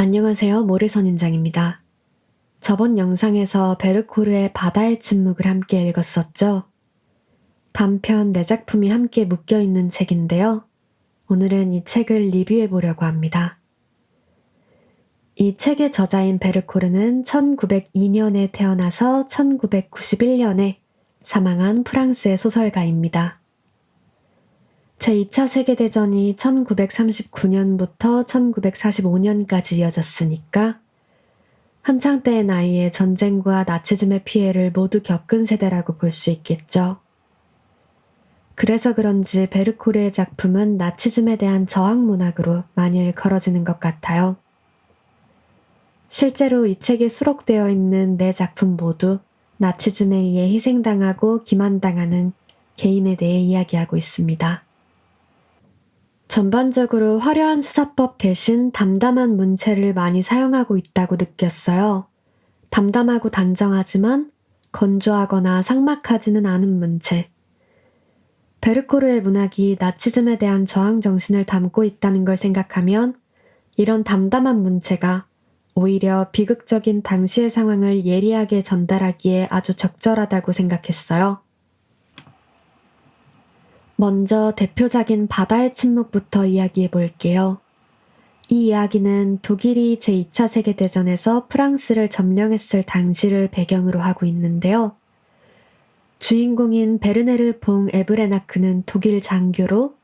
안녕하세요. 모래선인장입니다. 저번 영상에서 베르코르의 바다의 침묵을 함께 읽었었죠? 단편 네 작품이 함께 묶여 있는 책인데요. 오늘은 이 책을 리뷰해 보려고 합니다. 이 책의 저자인 베르코르는 1902년에 태어나서 1991년에 사망한 프랑스의 소설가입니다. 제2차 세계대전이 1939년부터 1945년까지 이어졌으니까 한창 때의 나이에 전쟁과 나치즘의 피해를 모두 겪은 세대라고 볼 수 있겠죠. 그래서 그런지 베르코르의 작품은 나치즘에 대한 저항 문학으로 많이 일컬어지는 것 같아요. 실제로 이 책에 수록되어 있는 네 작품 모두 나치즘에 의해 희생당하고 기만당하는 개인에 대해 이야기하고 있습니다. 전반적으로 화려한 수사법 대신 담담한 문체를 많이 사용하고 있다고 느꼈어요. 담담하고 단정하지만 건조하거나 삭막하지는 않은 문체. 베르코르의 문학이 나치즘에 대한 저항 정신을 담고 있다는 걸 생각하면 이런 담담한 문체가 오히려 비극적인 당시의 상황을 예리하게 전달하기에 아주 적절하다고 생각했어요. 먼저 대표작인 바다의 침묵부터 이야기해 볼게요. 이 이야기는 독일이 제2차 세계대전에서 프랑스를 점령했을 당시를 배경으로 하고 있는데요. 주인공인 베르네르 봉 에브레나크는 독일 장교로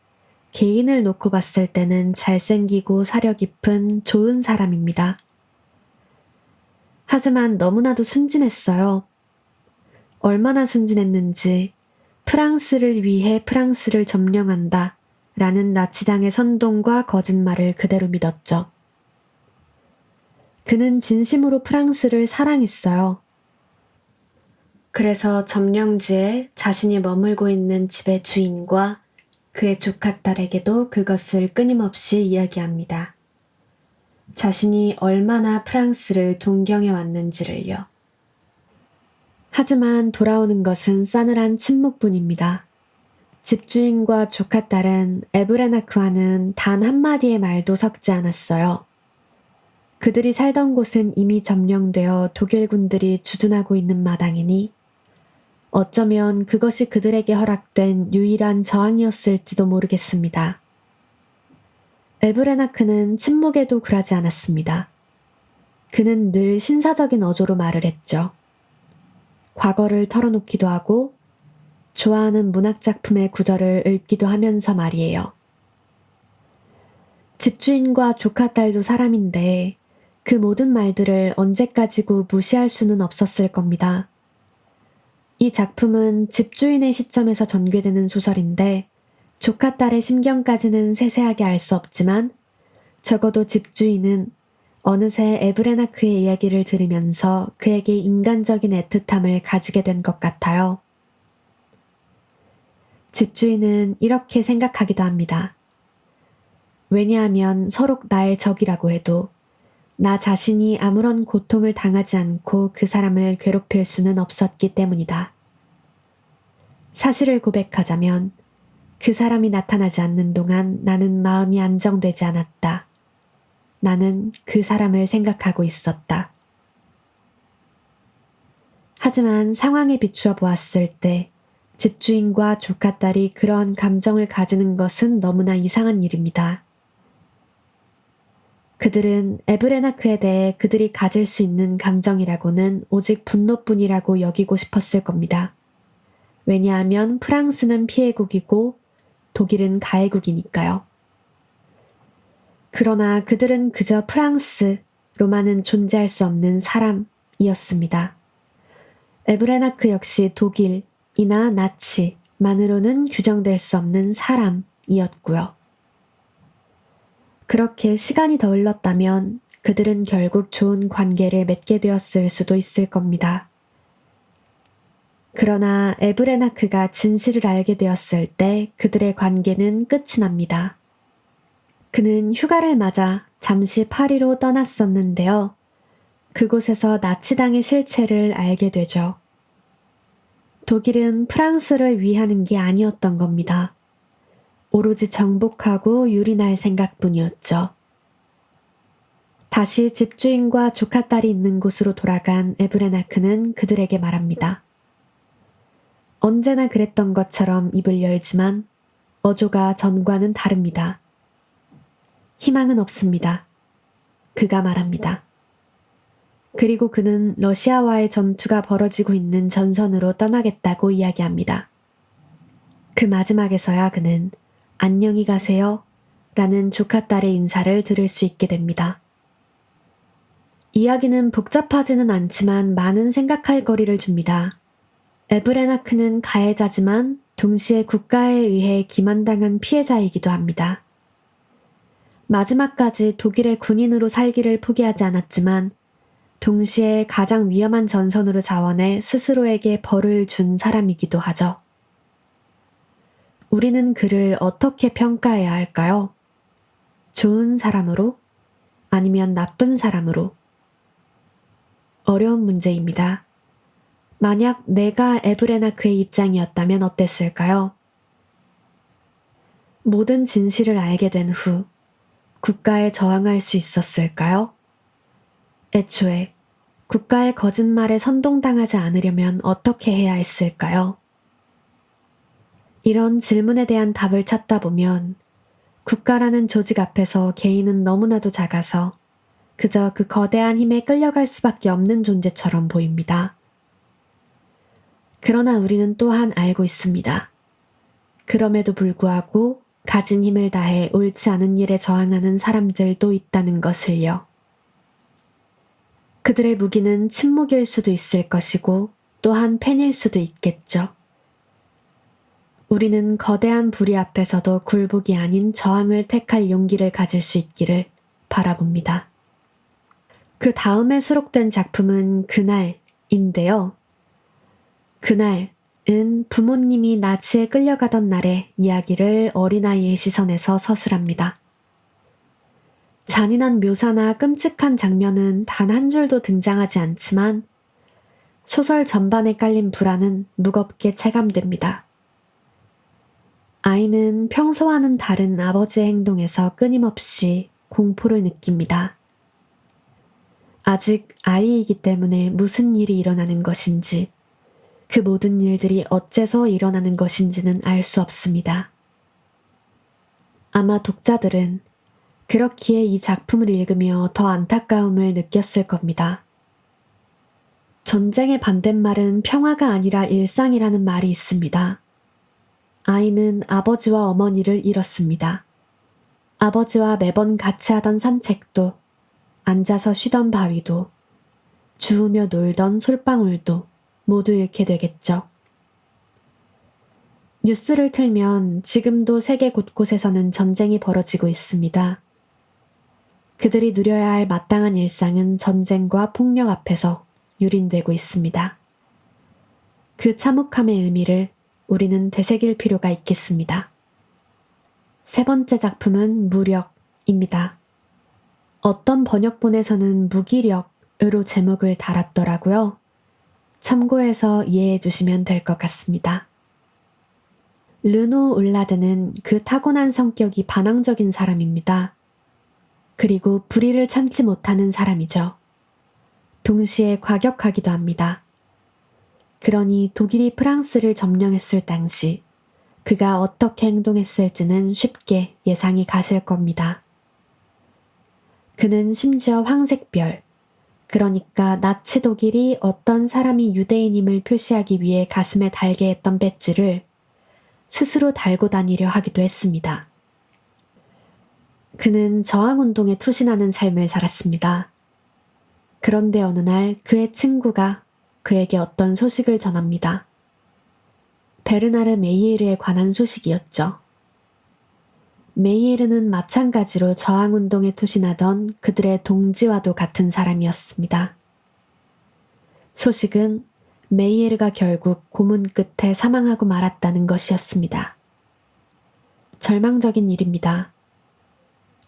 개인을 놓고 봤을 때는 잘생기고 사려 깊은 좋은 사람입니다. 하지만 너무나도 순진했어요. 얼마나 순진했는지 프랑스를 위해 프랑스를 점령한다 라는 나치당의 선동과 거짓말을 그대로 믿었죠. 그는 진심으로 프랑스를 사랑했어요. 그래서 점령지에 자신이 머물고 있는 집의 주인과 그의 조카 딸에게도 그것을 끊임없이 이야기합니다. 자신이 얼마나 프랑스를 동경해 왔는지를요. 하지만 돌아오는 것은 싸늘한 침묵뿐입니다. 집주인과 조카 딸은 에브레나크와는 단 한마디의 말도 섞지 않았어요. 그들이 살던 곳은 이미 점령되어 독일군들이 주둔하고 있는 마당이니 어쩌면 그것이 그들에게 허락된 유일한 저항이었을지도 모르겠습니다. 에브레나크는 침묵에도 굴하지 않았습니다. 그는 늘 신사적인 어조로 말을 했죠. 과거를 털어놓기도 하고 좋아하는 문학작품의 구절을 읽기도 하면서 말이에요. 집주인과 조카 딸도 사람인데 그 모든 말들을 언제까지고 무시할 수는 없었을 겁니다. 이 작품은 집주인의 시점에서 전개되는 소설인데 조카 딸의 심경까지는 세세하게 알 수 없지만 적어도 집주인은 어느새 에브레나크의 이야기를 들으면서 그에게 인간적인 애틋함을 가지게 된 것 같아요. 집주인은 이렇게 생각하기도 합니다. 왜냐하면 서로 나의 적이라고 해도 나 자신이 아무런 고통을 당하지 않고 그 사람을 괴롭힐 수는 없었기 때문이다. 사실을 고백하자면 그 사람이 나타나지 않는 동안 나는 마음이 안정되지 않았다. 나는 그 사람을 생각하고 있었다. 하지만 상황에 비추어 보았을 때 집주인과 조카 딸이 그런 감정을 가지는 것은 너무나 이상한 일입니다. 그들은 에브레나크에 대해 그들이 가질 수 있는 감정이라고는 오직 분노뿐이라고 여기고 싶었을 겁니다. 왜냐하면 프랑스는 피해국이고 독일은 가해국이니까요. 그러나 그들은 그저 프랑스, 로마는 존재할 수 없는 사람이었습니다. 에브레나크 역시 독일 이나 나치 만으로는 규정될 수 없는 사람이었고요. 그렇게 시간이 더 흘렀다면 그들은 결국 좋은 관계를 맺게 되었을 수도 있을 겁니다. 그러나 에브레나크가 진실을 알게 되었을 때 그들의 관계는 끝이 납니다. 그는 휴가를 맞아 잠시 파리로 떠났었는데요. 그곳에서 나치당의 실체를 알게 되죠. 독일은 프랑스를 위하는 게 아니었던 겁니다. 오로지 정복하고 유린할 생각뿐이었죠. 다시 집주인과 조카 딸이 있는 곳으로 돌아간 에브레나크는 그들에게 말합니다. 언제나 그랬던 것처럼 입을 열지만 어조가 전과는 다릅니다. 희망은 없습니다. 그가 말합니다. 그리고 그는 러시아와의 전투가 벌어지고 있는 전선으로 떠나겠다고 이야기합니다. 그 마지막에서야 그는 안녕히 가세요 라는 조카 딸의 인사를 들을 수 있게 됩니다. 이야기는 복잡하지는 않지만 많은 생각할 거리를 줍니다. 에브레나크는 가해자지만 동시에 국가에 의해 기만당한 피해자이기도 합니다. 마지막까지 독일의 군인으로 살기를 포기하지 않았지만 동시에 가장 위험한 전선으로 자원해 스스로에게 벌을 준 사람이기도 하죠. 우리는 그를 어떻게 평가해야 할까요? 좋은 사람으로? 아니면 나쁜 사람으로? 어려운 문제입니다. 만약 내가 에브레나크의 입장이었다면 어땠을까요? 모든 진실을 알게 된 후 국가에 저항할 수 있었을까요? 애초에 국가의 거짓말에 선동당하지 않으려면 어떻게 해야 했을까요? 이런 질문에 대한 답을 찾다 보면 국가라는 조직 앞에서 개인은 너무나도 작아서 그저 그 거대한 힘에 끌려갈 수밖에 없는 존재처럼 보입니다. 그러나 우리는 또한 알고 있습니다. 그럼에도 불구하고 가진 힘을 다해 옳지 않은 일에 저항하는 사람들도 있다는 것을요. 그들의 무기는 침묵일 수도 있을 것이고 또한 펜일 수도 있겠죠. 우리는 거대한 불의 앞에서도 굴복이 아닌 저항을 택할 용기를 가질 수 있기를 바라봅니다. 그 다음에 수록된 작품은 그날인데요. 그날 은 부모님이 나치에 끌려가던 날의 이야기를 어린아이의 시선에서 서술합니다. 잔인한 묘사나 끔찍한 장면은 단 한 줄도 등장하지 않지만 소설 전반에 깔린 불안은 무겁게 체감됩니다. 아이는 평소와는 다른 아버지의 행동에서 끊임없이 공포를 느낍니다. 아직 아이이기 때문에 무슨 일이 일어나는 것인지, 그 모든 일들이 어째서 일어나는 것인지는 알 수 없습니다. 아마 독자들은 그렇기에 이 작품을 읽으며 더 안타까움을 느꼈을 겁니다. 전쟁의 반대말은 평화가 아니라 일상이라는 말이 있습니다. 아이는 아버지와 어머니를 잃었습니다. 아버지와 매번 같이 하던 산책도 앉아서 쉬던 바위도 주우며 놀던 솔방울도 모두 잃게 되겠죠. 뉴스를 틀면 지금도 세계 곳곳에서는 전쟁이 벌어지고 있습니다. 그들이 누려야 할 마땅한 일상은 전쟁과 폭력 앞에서 유린되고 있습니다. 그 참혹함의 의미를 우리는 되새길 필요가 있겠습니다. 세 번째 작품은 무력입니다. 어떤 번역본에서는 무기력으로 제목을 달았더라고요. 참고해서 이해해 주시면 될 것 같습니다. 르노 울라드는 그 타고난 성격이 반항적인 사람입니다. 그리고 불의를 참지 못하는 사람이죠. 동시에 과격하기도 합니다. 그러니 독일이 프랑스를 점령했을 당시 그가 어떻게 행동했을지는 쉽게 예상이 가실 겁니다. 그는 심지어 황색별, 그러니까 나치 독일이 어떤 사람이 유대인임을 표시하기 위해 가슴에 달게 했던 배지를 스스로 달고 다니려 하기도 했습니다. 그는 저항운동에 투신하는 삶을 살았습니다. 그런데 어느 날 그의 친구가 그에게 어떤 소식을 전합니다. 베르나르 메이에르에 관한 소식이었죠. 메이에르는 마찬가지로 저항운동에 투신하던 그들의 동지와도 같은 사람이었습니다. 소식은 메이에르가 결국 고문 끝에 사망하고 말았다는 것이었습니다. 절망적인 일입니다.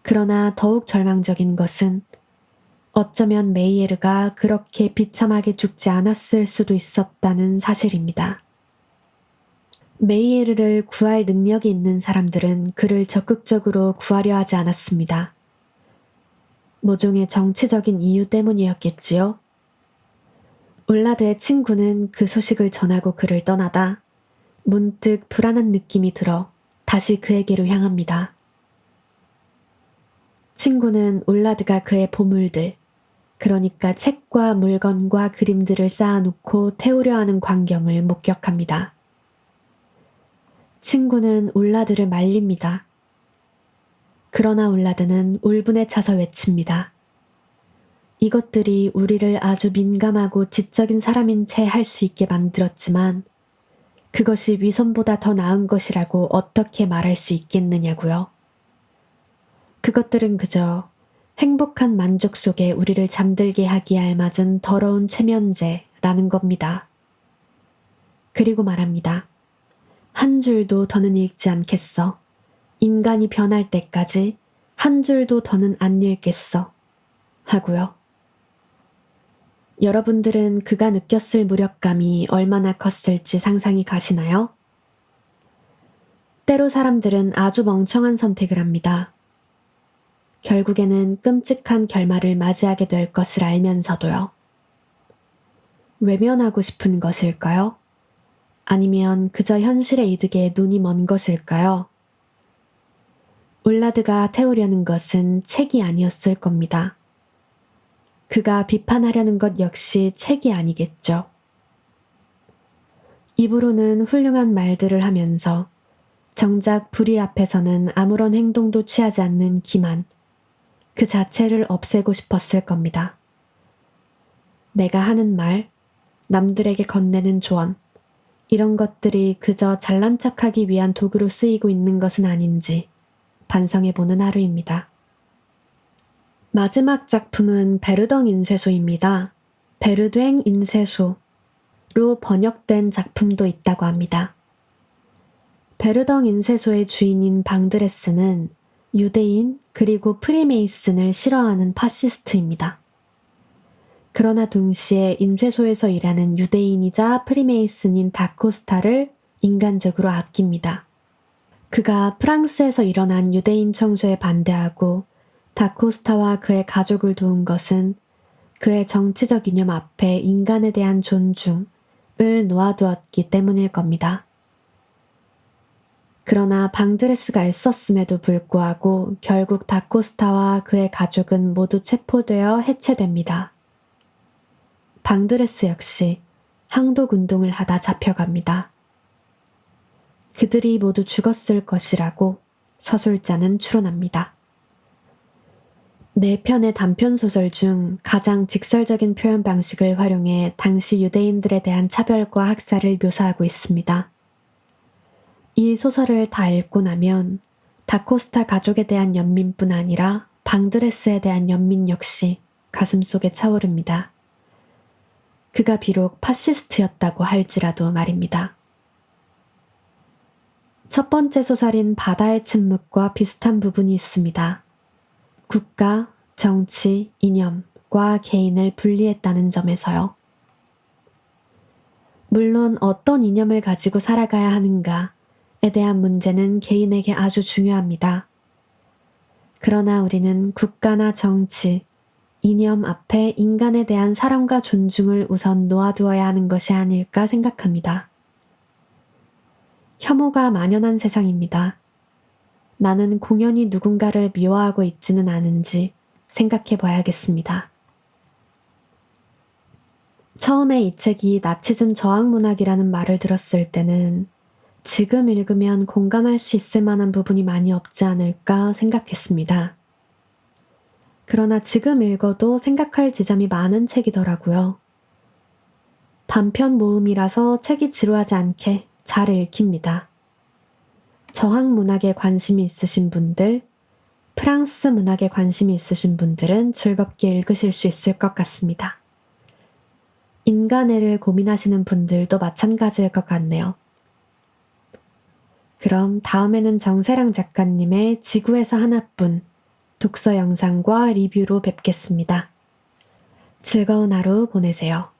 그러나 더욱 절망적인 것은 어쩌면 메이에르가 그렇게 비참하게 죽지 않았을 수도 있었다는 사실입니다. 메이에르를 구할 능력이 있는 사람들은 그를 적극적으로 구하려 하지 않았습니다. 모종의 정치적인 이유 때문이었겠지요. 울라드의 친구는 그 소식을 전하고 그를 떠나다 문득 불안한 느낌이 들어 다시 그에게로 향합니다. 친구는 울라드가 그의 보물들, 그러니까 책과 물건과 그림들을 쌓아놓고 태우려 하는 광경을 목격합니다. 친구는 울라드를 말립니다. 그러나 울라드는 울분에 차서 외칩니다. 이것들이 우리를 아주 민감하고 지적인 사람인 채 할 수 있게 만들었지만 그것이 위선보다 더 나은 것이라고 어떻게 말할 수 있겠느냐고요. 그것들은 그저 행복한 만족 속에 우리를 잠들게 하기에 알맞은 더러운 최면제라는 겁니다. 그리고 말합니다. 한 줄도 더는 읽지 않겠어. 인간이 변할 때까지 한 줄도 더는 안 읽겠어. 하고요. 여러분들은 그가 느꼈을 무력감이 얼마나 컸을지 상상이 가시나요? 때로 사람들은 아주 멍청한 선택을 합니다. 결국에는 끔찍한 결말을 맞이하게 될 것을 알면서도요. 외면하고 싶은 것일까요? 아니면 그저 현실의 이득에 눈이 먼 것일까요? 울라드가 태우려는 것은 책이 아니었을 겁니다. 그가 비판하려는 것 역시 책이 아니겠죠. 입으로는 훌륭한 말들을 하면서 정작 불의 앞에서는 아무런 행동도 취하지 않는 기만, 그 자체를 없애고 싶었을 겁니다. 내가 하는 말, 남들에게 건네는 조언, 이런 것들이 그저 잘난 척하기 위한 도구로 쓰이고 있는 것은 아닌지 반성해보는 하루입니다. 마지막 작품은 베르덩 인쇄소입니다. 베르댕 인쇄소로 번역된 작품도 있다고 합니다. 베르덩 인쇄소의 주인인 방드레스는 유대인 그리고 프리메이슨을 싫어하는 파시스트입니다. 그러나 동시에 인쇄소에서 일하는 유대인이자 프리메이슨인 다코스타를 인간적으로 아낍니다. 그가 프랑스에서 일어난 유대인 청소에 반대하고 다코스타와 그의 가족을 도운 것은 그의 정치적 이념 앞에 인간에 대한 존중을 놓아두었기 때문일 겁니다. 그러나 방드레스가 애썼음에도 불구하고 결국 다코스타와 그의 가족은 모두 체포되어 해체됩니다. 방드레스 역시 항독 운동을 하다 잡혀갑니다. 그들이 모두 죽었을 것이라고 서술자는 추론합니다. 네 편의 단편 소설 중 가장 직설적인 표현 방식을 활용해 당시 유대인들에 대한 차별과 학살을 묘사하고 있습니다. 이 소설을 다 읽고 나면 다코스타 가족에 대한 연민뿐 아니라 방드레스에 대한 연민 역시 가슴속에 차오릅니다. 그가 비록 파시스트였다고 할지라도 말입니다. 첫 번째 소설인 바다의 침묵과 비슷한 부분이 있습니다. 국가, 정치, 이념과 개인을 분리했다는 점에서요. 물론 어떤 이념을 가지고 살아가야 하는가에 대한 문제는 개인에게 아주 중요합니다. 그러나 우리는 국가나 정치, 이념 앞에 인간에 대한 사랑과 존중을 우선 놓아두어야 하는 것이 아닐까 생각합니다. 혐오가 만연한 세상입니다. 나는 공연히 누군가를 미워하고 있지는 않은지 생각해 봐야겠습니다. 처음에 이 책이 나치즘 저항 문학이라는 말을 들었을 때는 지금 읽으면 공감할 수 있을 만한 부분이 많이 없지 않을까 생각했습니다. 그러나 지금 읽어도 생각할 지점이 많은 책이더라고요. 단편 모음이라서 책이 지루하지 않게 잘 읽힙니다. 저항 문학에 관심이 있으신 분들, 프랑스 문학에 관심이 있으신 분들은 즐겁게 읽으실 수 있을 것 같습니다. 인간애를 고민하시는 분들도 마찬가지일 것 같네요. 그럼 다음에는 정세랑 작가님의 지구에서 하나뿐 독서 영상과 리뷰로 뵙겠습니다. 즐거운 하루 보내세요.